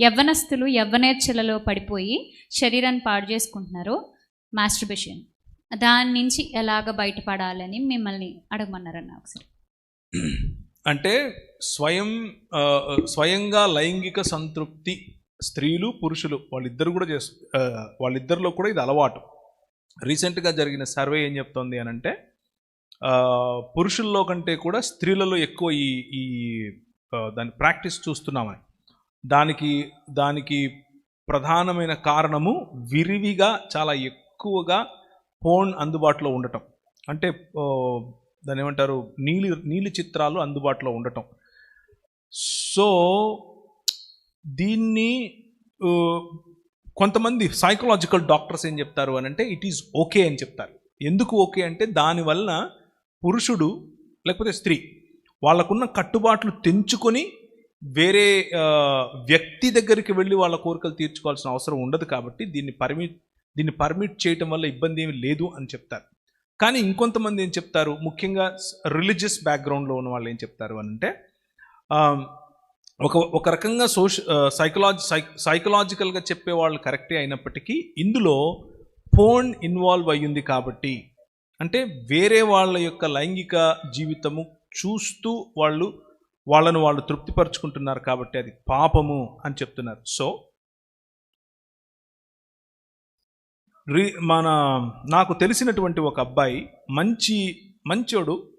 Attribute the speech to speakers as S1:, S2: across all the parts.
S1: యవ్వనస్తులు యవ్వనేచ్ఛలలో పడిపోయి శరీరాన్ని పాడు చేసుకుంటున్నారు. మాస్టర్బేషన్. దాని నుంచి ఎలాగ బయటపడాలని మిమ్మల్ని అడగమన్నారన్న ఒకసారి.
S2: అంటే స్వయం స్వయంగా లైంగిక సంతృప్తి స్త్రీలు పురుషులు వాళ్ళిద్దరు కూడా చేసు వాళ్ళిద్దరిలో కూడా ఇది అలవాటు. రీసెంట్గా జరిగిన సర్వే ఏం చెప్తోంది అని అంటే పురుషుల్లో కంటే కూడా స్త్రీలలో ఎక్కువ ఈ ఈ దాన్ని దాని ప్రాక్టీస్ చూస్తున్నామని. దానికి దానికి ప్రధానమైన కారణము విరివిగా చాలా ఎక్కువగా ఫోన్ అందుబాటులో ఉండటం. అంటే దాని దాన్ని ఏమంటారు? నీలి నీలి చిత్రాలు అందుబాటులో ఉండటం. సో దీన్ని కొంతమంది సైకలాజికల్ డాక్టర్స్ ఏం చెప్తారు అని అంటే ఇట్ ఈజ్ ఓకే అని చెప్తారు. ఎందుకు ఓకే అంటే దానివల్ల పురుషుడు లేకపోతే స్త్రీ వాళ్ళకున్న కట్టుబాట్లు తెంచుకొని వేరే వ్యక్తి దగ్గరికి వెళ్ళి వాళ్ళ కోరికలు తీర్చుకోవాల్సిన అవసరం ఉండదు కాబట్టి దీన్ని పర్మిట్ దీన్ని పర్మిట్ చేయటం వల్ల ఇబ్బంది ఏమి లేదు అని చెప్తారు. కానీ ఇంకొంతమంది ఏం చెప్తారు? ముఖ్యంగా రిలీజియస్ బ్యాక్గ్రౌండ్లో ఉన్న వాళ్ళు ఏం చెప్తారు అని అంటే ఒక ఒక రకంగా సోష సైకలాజీ సై సైకలాజికల్గా చెప్పే వాళ్ళు కరెక్టే అయినప్పటికీ ఇందులో ఫోన్ ఇన్వాల్వ్ అయ్యింది కాబట్టి అంటే వేరే వాళ్ళ యొక్క లైంగిక జీవితము చూస్తూ వాళ్ళు వాళ్ళను వాళ్ళు తృప్తిపరుచుకుంటున్నారు కాబట్టి అది పాపము అని చెప్తున్నారు. సో రీ మన నాకు తెలిసినటువంటి ఒక అబ్బాయి మంచి మంచోడు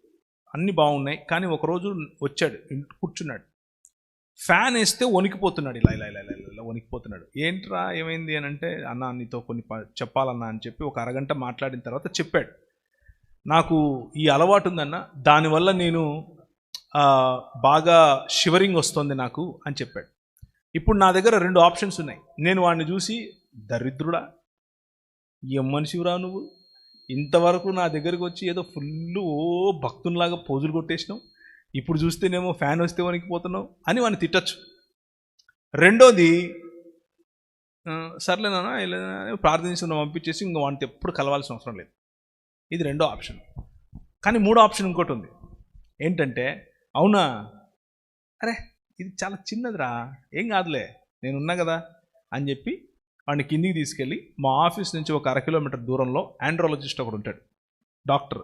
S2: అన్ని బాగున్నాయి కానీ ఒకరోజు వచ్చాడు కూర్చున్నాడు. ఫ్యాన్ వేస్తే వణికిపోతున్నాడు ఇలా ఇలా ఇలా ఇలా వణికిపోతున్నాడు. ఏంట్రా ఏమైంది? అని అంటే అన్న నీతో కొన్ని ప- చెప్పాలన్నా అని చెప్పి ఒక అరగంట మాట్లాడిన తర్వాత చెప్పాడు. నాకు ఈ అలవాటు ఉందన్న దానివల్ల నేను బాగా షివరింగ్ వస్తుంది నాకు అని చెప్పాడు. ఇప్పుడు నా దగ్గర రెండు ఆప్షన్స్ ఉన్నాయి. నేను వాడిని చూసి దరిద్రుడా ఏం మనిషివురా నువ్వు? ఇంతవరకు నా దగ్గరికి వచ్చి ఏదో ఫుల్ ఓ భక్తునిలాగా పోజులు కొట్టేసినావు. ఇప్పుడు చూస్తేనేమో ఫ్యాన్ వస్తే వణికిపోతున్నావు అని వాడిని తిట్టచ్చు. రెండోది సర్లేనా సర్లే పంపించేసి ఇంక వాడిని ఎప్పుడు కలవాల్సిన అవసరం లేదు. ఇది రెండో ఆప్షన్ కానీ మూడో ఆప్షన్ ఇంకోటి ఉంది. ఏంటంటే అవునా? అరే ఇది చాలా చిన్నదిరా. ఏం కాదులే నేను ఉన్నా కదా అని చెప్పి వాడిని కిందికి తీసుకెళ్ళి మా ఆఫీస్ నుంచి ఒక అర కిలోమీటర్ దూరంలో ఆండ్రాలజిస్ట్ ఒకడు ఉంటాడు డాక్టర్.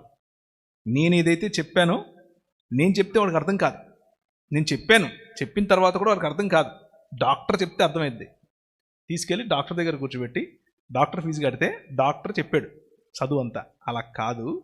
S2: నేను ఏదైతే చెప్పానో నేను చెప్తే వాడికి అర్థం కాదు. నేను చెప్పాను చెప్పిన తర్వాత కూడా వాడికి అర్థం కాదు. డాక్టర్ చెప్తే అర్థమైద్ది. తీసుకెళ్ళి డాక్టర్ దగ్గర కూర్చోబెట్టి డాక్టర్ ఫీజు కడితే డాక్టర్ చెప్పాడు చదువు అంతా. అలా కాదు